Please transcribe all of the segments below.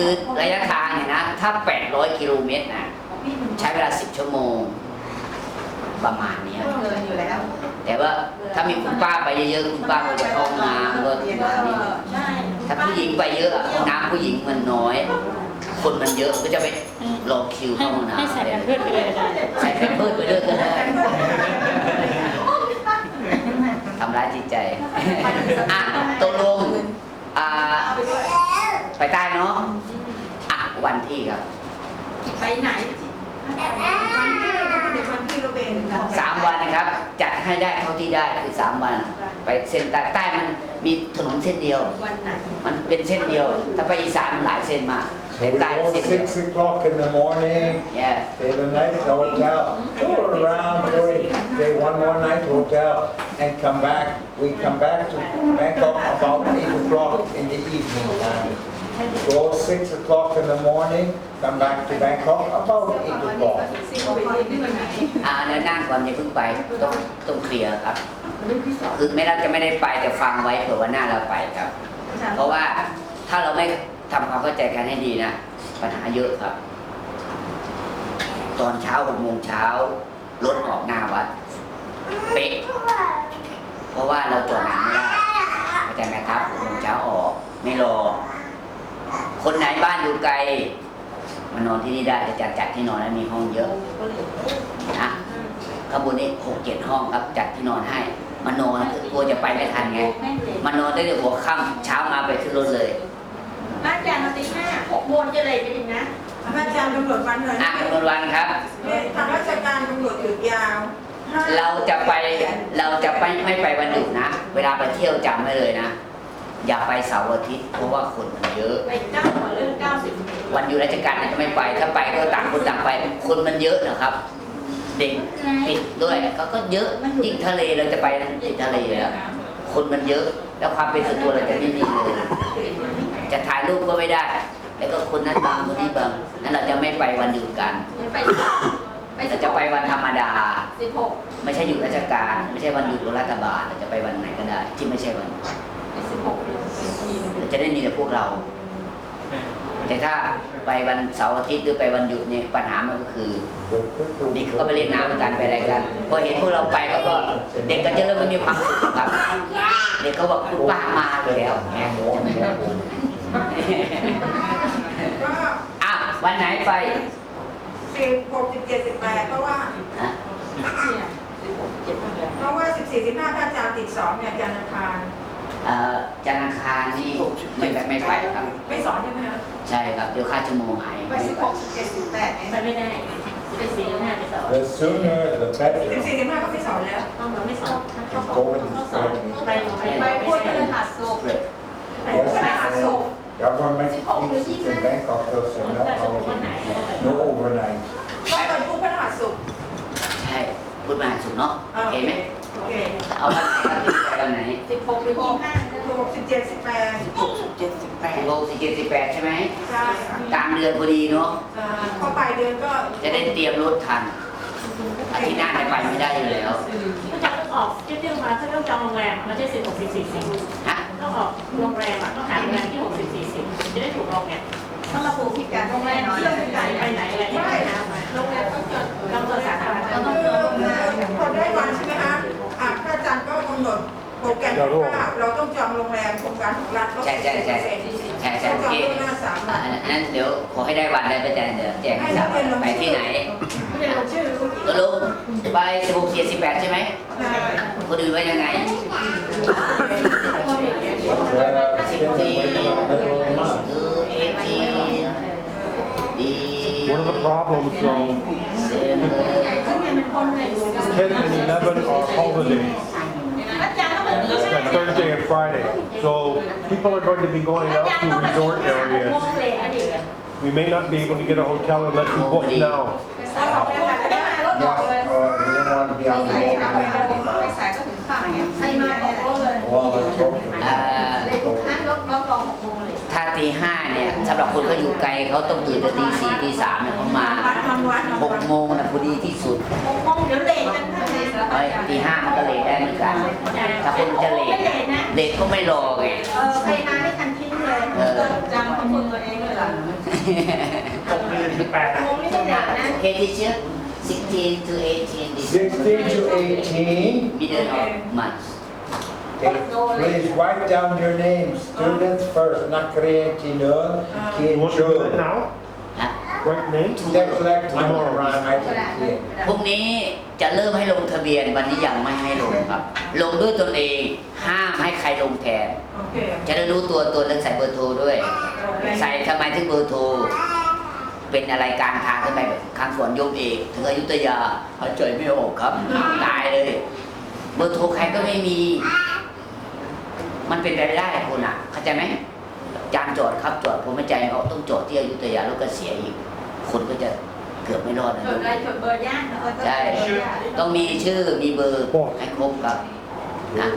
คือระยะทางเนี่ยนะ ถ้า 800 กิโลเมตรนะใช้เวลา 10 ชั่วโมง ประมาณเนี้ยเกินอยู่แล้วแต่ว่าถ้ามีคุณป้าไปเยอะๆคุณป้าก็จะเข้าห้องน้ำก็ประมาณนี้ใช่ถ้าผู้หญิงไปเยอะอะน้ำผู้หญิงมันน้อย คนมันเยอะก็จะไปรอคิวให้เข้าห้องน้ำให้ใส่แอมเพิร์ดไปเลยได้ใส่แพมเพิร์สไปด้วยก็ได้ทำร้ายจิตใจ อะตกลงอ่าไปใต้เนาะอะ วันที่ครับไปไหนวันที่เราเป็นเด็กวันที่เราเป็นสามวันนะครับ จัดให้ได้เท่าที่ได้คือสามวัน ไปเส้นใต้ใต้มันมีถนนเส้นเดียว วันไหน มันเป็นเส้นเดียว ถ้าไปอีสานมันหลายเส้นมาก So แต่ we ใต้ go เส้นเดียว six o'clock in the morning, แย่ stay the night at the hotel, tour around, Joy, stay one more night hotel, and come back. We come back to Bangkok about eight o'clock in the evening time. Go six o'clock in the morning, come back to Bangkok about eight o'clock. สิบวันที่วันไหนอ่าเดี๋ยวนั่งก่อนอย่าเพิ่งไปต้องต้องเคลียร์ครับ คือไม่เราจะไม่ได้ไปแต่ฟังไว้เผื่อว่าหน้าเราไปครับ เพราะว่าถ้าเราไม่ทำความเข้าใจกันให้ดีนะปัญหาเยอะครับ ตอนเช้าหกโมงเช้ารถออกหน้าวัดเป๊ะเพราะว่าเราจอดหนังไม่ได้เข้าใจไหมครับหกโมงเช้าออก ไม่รอ คนไหนบ้านอยู่ไกลมานอนที่นี่ได้จะจัดจัดที่นอนแล้วมีห้องเยอะนะข้างบนนี้หกเจ็ดห้องครับจัดที่นอนให้ มานอนกลัวจะไปไม่ทันไง มานอนได้แต่หัวค่ำเช้ามาไปขึ้นรถเลยบ้านแจนมาตีห้าหกโมงจะเลยไปถึงนะพระอาจารย์กำหนดวันเลยอะกำหนดวันครับทางราชการกำหนดหยุดยาวห้เราจะไปเราจะไปไม่ไปวันหยุดนะ เวลาไปเที่ยวจำไว้เลยนะ อย่าไปเสาร์อาทิตย์เพราะว่าคนมันเยอะ ไปเก้าหัวเรื่องเก้าสิบวันอยู่ราชการเนี่ยจะไม่ไป ถ้าไปก็ต่างคนต่างไป คนมันเยอะนะครับ เด็กติดด้วยเขาก็เยอะยิ่งทะเลเราจะไปติดทะเลแล้วคนมันเยอะ แล้วความเป็นส่วนตัวเราจะไม่มีเลยจะถ่ายรูปก็ไม่ได้ แล้วก็คนนั้นบางคนนี้บางนั้นเราจะไม่ไปวันหยุดกันไปไปเราจะไปวันธรรมดาสิบหกไม่ใช่หยุดราชการ ไม่ใช่วันหยุดของรัฐบาลเราจะไปวันไหนก็ได้ ที่ไม่ใช่วัน ไปสิบหก เรา จะได้มีแต่พวกเรา แต่ถ้าไปวันเสาร์อาทิตย์หรือไปวันหยุดเนี่ยปัญหามันก็คือเด็กเขาก็ไปเล่นน้ำกันไปอะไรกันพอเห็นพวกเราไปเขาก็เด็กก็จะเริ่มไม่มีความสุขครับเด็กเขาบอกคุณป้ามาอยู่แล้วแหมก็อ้าววันไหนไปสิบหกสิบเจ็ดสิบแปดเพราะว่าฮะสิบหกเจ็ดเดือนเพราะว่าสิบสี่สิบห้าพระอาจารย์ติดสอนเนี่ยอาจารย์อังคาร เอ่อจันทร์อังคารนี่ไม่ไปไม่ไปครับ ไม่สอนใช่ไหมคะใช่ครับ เดี๋ยวค่าชั่วโมงหายไปไม่สิบไปหกสิบเจ็ดสิบแปดไปไม่ได้ไปสี่ห้าไปสอง The sooner the สิบ better. สี่สิบห้าก็ไม่สอนแล้ว ต้องเราไม่สอบ Go and ไป study. ไปพูดพฤหัสศุกร์เปลือกไปพระหัสศุกร์ Government teaches in Bangkok till so no holiday, no overnight. ก็ไปพูดพระหัสศุกร์ใช่พูดมาสุดเนาะโอเคไหมโอเค เอาวันไหนครับที่ไป วันไหนสิบหกหรือยี่ห้าสิบหกสิบเจ็ดสิบแปดสิบหกสิบเจ็ดสิบแปดสิบหกสิบเจ็ดสิบแปดใช่ไหมใช่ค่ะกลางเดือนพอดีเนาะอ่าพอปลายเดือนก็จะได้เตรียมรถทันอาทิตย์หน้าจะไปไม่ได้อยู่แล้วถ้าจะต้องออกเที่ยวมาถ้าต้องจองโรงแรมไม่ใช่สิบหกสิบสี่สิบฮะต้องออกโรงแรมอะต้องหาโรงแรมที่หกสิบสี่สิบจะได้ถูกลงไงต้องระบุพิการโรงแรมเที่ยวพิการไปไหนอะไรที่ไหนนะโรงแรมต้องจดต้องเจอสาธารณะเราต้องคืจอดโรงแรมพอได้วันใช่ไหมคะอะพระอาจารย์ก็กำหนด โปรแกรมว่าเราต้องจองโรงแรมโครงการของรัฐลดใช่ใช่ใช่10%ใช่ใช่ต้องโอจองเคล่วงหน้าสามอะวันอันนั้นเดี๋ยวขอให้ได้วันได้ประจันเดี๋ยวแจ้งให้ทราบไปที่ไหนไม่ได้ลงชื่อผู้หญิงก็ลงไปสิบหกเจ็ดสิบแปดใช่ไหมใช่คนอื่นว่ายังไง Uh, still waiting on the middle of the month. คือเอทีดี One of the problems, though, เซนซึ่งเป็นคนเลย10 and 11 are holidays, อา จารย์ต้องแบบนี้ใช่ไหม like Thursday and Friday. So people are going to be going อา out จารย์ to ต้องแบบ resort โม areas. งเลยอดีต We may not be able to get a hotel unless we book now. เราบอกเลยว่าไม่มารถบอกเลย Yeah, uh, we don't want to be on the road. ไปสายก็ถึงฝั่งใครมาบอกรถเลย Well, let's hope. อ่าเลยทุกครั้งรถรถรอหกโมงเลยถ้าตีห้าเนี่ยสำหรับคนเขาอยู่ไกลเขาต้องตื่นแต่ตีสี่ตีสามเนี่ยเขามา นอวัดหกโมงนะพอดีที่สุดหกโมงเดี๋ยวเลทกันนะเอ้ตีห้ามันก็เลทได้เหมือนกันถ้าคนจะเลทไเลทเลทก็ไม่รอไง เออใครมาไม่ทันคิดเลยเออ จำข้อมือตัวเองเลยเหรอหกโมงถึงแปดวงไม่ต้องเลทนะ Okay, teacher. 16 to 18 this 16 to 18, middle of month. please write down your names, students first, Nakriye Kinur, You want to Kinur. now? ฮะ Right name? เด็กเล็กไม่ต้องรายให้เขียนพรุ่งนี้จะเริ่มให้ลงทะเบียนวันนี้ยังไม่ให้ลงครับ ลงด้วยตนเองห้ามให้ใครลงแทนโอเคจะได้รู้ตัวตัวแล้วใส่เบอร์โทรด้วย ใส่ทำไมถึงเบอร์โทร เป็นอะไรกลารทางทำไมแบบข้างสวนโยมเอกถึงอยุธยาหายใจไม่ออกครับ ตายเลย เบอร์โทรใครก็ไม่มี มันเป็นไปไม่ได้คุณอะ เข้าใจไหมจานจอด ครับจอดผมไม่ใจเขาต้องจอดที่อยุธยาแล้วก็เสียอีก คนก็จะเกือบไม่รอดนะจดอะไรจดเบอร์ย่างเออใช่ ต้องมีชื่อมีเบอร์ให้ครบครับนะ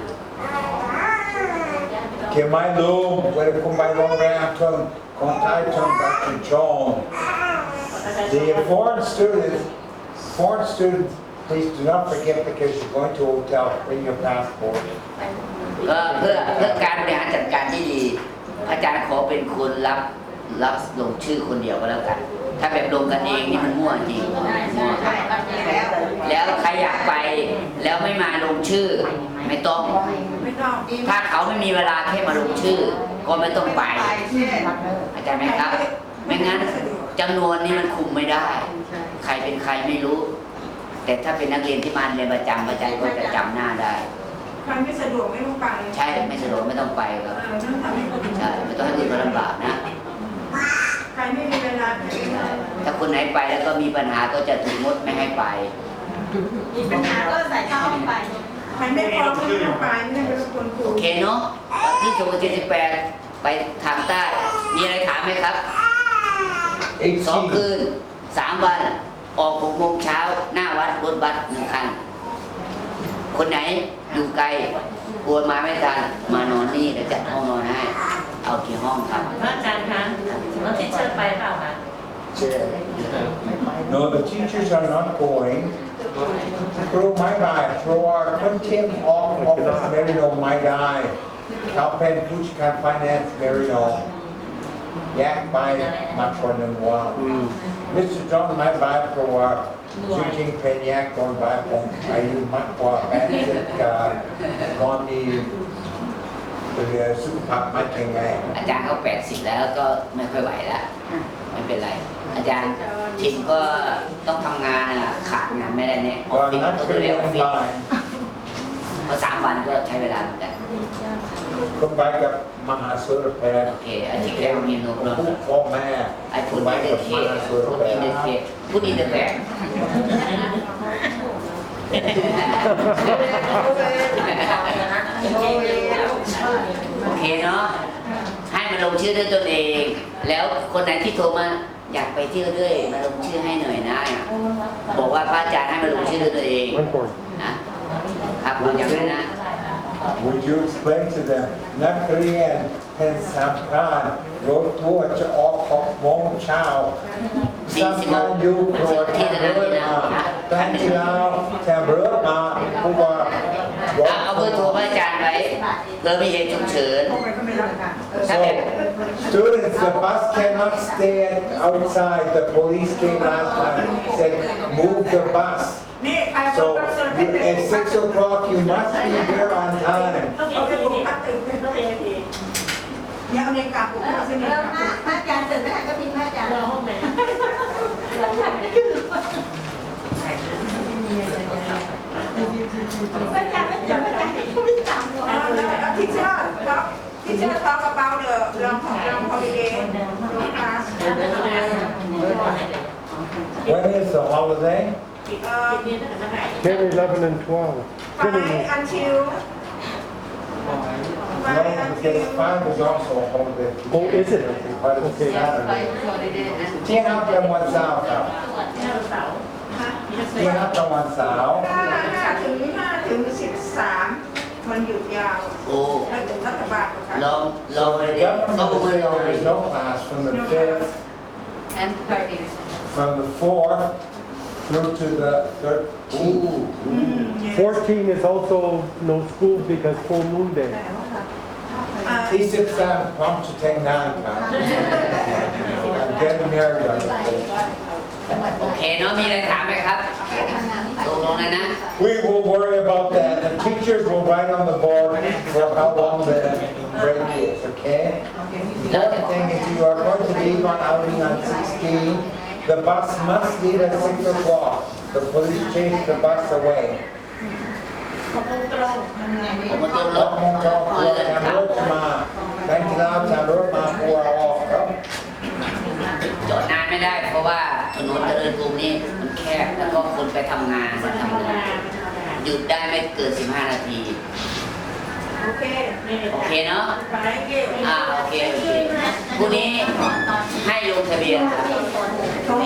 เขียนไม่รู้เวลาคุณไปโรงแรมต้องคอนแทคทางกับคุณจอง The foreign students, foreign students, please do not forget because you're going to a hotel, bring your passport. ก็เพื่อเพื่อการบริหารจัดการที่ดี อาจารย์ขอเป็นคนรับรับลงชื่อคนเดียวก็แล้วกัน ถ้าแบบลงกันเองนี่มันมั่วจริงมั่วแล้วแล้วใครอยากไปแล้วไม่มาลงชื่อ ไม่ต้อง ถ้าเขาไม่มีเวลาแค่มาลงชื่อ ก็ไม่ต้องไปอาจารย์ไหมครับ ไม่งั้นจำนวนนี้มันคุมไม่ได้ ใครเป็นใครไม่รู้ แต่ถ้าเป็นนักเรียนที่มาเรียนประจำอาจารย์ก็จะจำหน้าได้ ใครไม่สะดวกไม่ต้องไปใช่ไม่สะดวกไม่ต้องไปคเอรับอต้องทำให้คนอื่นใช่ไม่ต้องให้คนเขาลำบากนะใครไม่มีเวลาไปไม่ได้ถ้าคนไหนไปแล้วก็มีปัญหาก็จะถูกงดไม่ให้ไป มีปัญหาก็ใส่เข้าห้องไป ใครไม่พร้อมไม่ต้องไปไม่ได้เป็นคนครูโอเคเนาะที่จังหวัด78ไปทางใต้ มีอะไรถามไหมครับ สอง 18. คืนสามวัน ออกหกโมงเช้า หน้าวัดรถบัสหนึ่งคัน คนไหน อยู่ไกลกลัวมาไม่ทันมานอนนี่เดี๋ยวจัดห้องนอนให้ เอากี่ห้องครับ พระอาจารย์คะน้องทิเชอร์ไปเปล่าคะ No, the teachers are not going. Through my guy, through our Quintin office, Merino, my guy. Calpen, Puchkan Finance, Merino. Yak by much more than one. Mr. John, my guy, through our teaching pen yak on by from, I use my for benefit, uh, on the, the super, my thing, eh. อาจารย์เขา80แล้วก็ไม่ค่อยไหวแล้วไม่เป็นไร อาจารย์ทิมก็ต้องทำงานอะขาดงานไม่ได้เนี่ยออฟ Well, ฟิศ not ก็เรียก really ออฟฟิศ fine. เพราะสามวันก็ใช้เวลาเหมือนกัน Come back up, Mahasura โอ Pad. เคอาทิตย์แล้วมีโน้ตลง Oh, man. ไอ้พูด Come อิน back เตอ up, ร์เคพูด Mahasura อินเตอร์ Pad. เคพูดอินเตอร์แบกโอเคเนาะให้มาลงชื่อด้วยตนเอง แล้วคนไหนที่โทรมาอยากไปเที่ยวด้วยมาลงชื่อให้หน่อยนะ บอกว่าพระอาจารย์ให้มาลงชื่อด้วยตัวเอง One point. นะ ครับเราอย่างนั้นนะ Would you explain to them, นักเรียนเป็นสำคัญรถทัวร์จะออกหกโมงเช้าสำคัญอยู่โปรดแทนเรือมาแต่ที่เราแทนเรือมาเพราะว่ารถเอาเอาเบอร์โทรพระอาจารย์ไว้เพื่อมีเหตุฉุกเฉินพวกมันก็ไม่รับการถ้าแบบ Students, the bus cannot stay outside. The police came last time, said, move the bus. นี่ใครเอา So บัตรเซอร์ you- at six o'clock, you must be here on time. ต้องเอเอาไปพีบุกดิพักตื่นต้องเอพีอย่าเอาในกาบุกเอาเส้นเอนี้อพระพระอาจารย์ตื่นไม่ทันก็พิมพ์พระอาจารย์รอห้องไหนเราทำไม่ได้พระอาจารย์ไม่จำพระอาจารย์ไม่จำหรอกแล้วทิชเชอร์แล้วทิชเชอร์ทอกระเป๋าเดอะลองของลองฮอลิเดย์ลงคลาส When is the holiday? เอ่อนี่ตั้งแต่เมื่อไหร่ 10, 11, and 12. ไป Finish. until ไป No, until because five is also a holiday. Oh, is it? But it's Okay. Saturday. ที่ห้าเป็นวันเสาร์ครับที่เราเสาร์ที่ห้าเป็นวันเสาร์ห้าห้าถึงห้าถึงสิบสามมันหยุดยาวโอ้แล้วถึงรัฐบาลประกาศลองลอง So เลย the เดี๋ยวเขา government บอก will ว่า say there is no class from the fifth, and thirty from the fourth through to the อู้ thirteenth. 14 is also no school because full moon day. อ่า ที่สิบสามพร้อมจะแต่งงานครับ I'm getting married on the fifth. โอเคเนาะมีอะไรถามไหมครับตกลงแล้วนะ We will worry about that. The teachers will write on the board for how long the break is, okay? The other thing is you are going to leave on outing on 16. The bus must leave at 6 o'clock. The police chase the bus away. ของตรงตรงผมมาต้นรรถถมองจอเอตัวอแทนครัรบถมาแทนที่เราจะรถมาพัวออกครับจอดนานไม่ได้ เพราะว่าถนนเจริญกรุงนี่มันแคบแล้วก็คนไปทำงานมาทำทำงางานนหยุดได้ไม่เกิน 15 นาที โอเคนี่โอเคเนาะไปเก็บอ่าโอเคโอเคพรุ่งนี้ ให้ลงทะเบียนครับ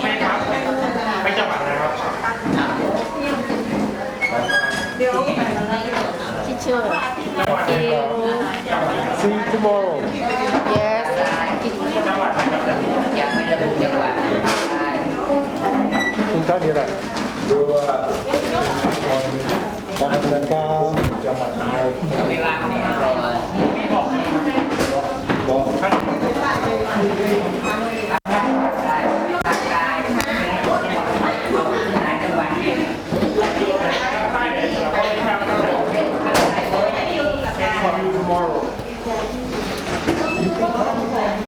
ไม่ครับไม่จังหวัดนะครับอ่าเดี๋ยวที่เชื่อจังหวัดไหนครับจังหวัดไหนครับ See you tomorrow จังหวัดไหนครับยังไม่ระบุจังหวัดใช่ คุณท่านนี่แหละดูว่าคนการเดินทางจังหวัดไหน ไม่ว่างเนี่ยรอ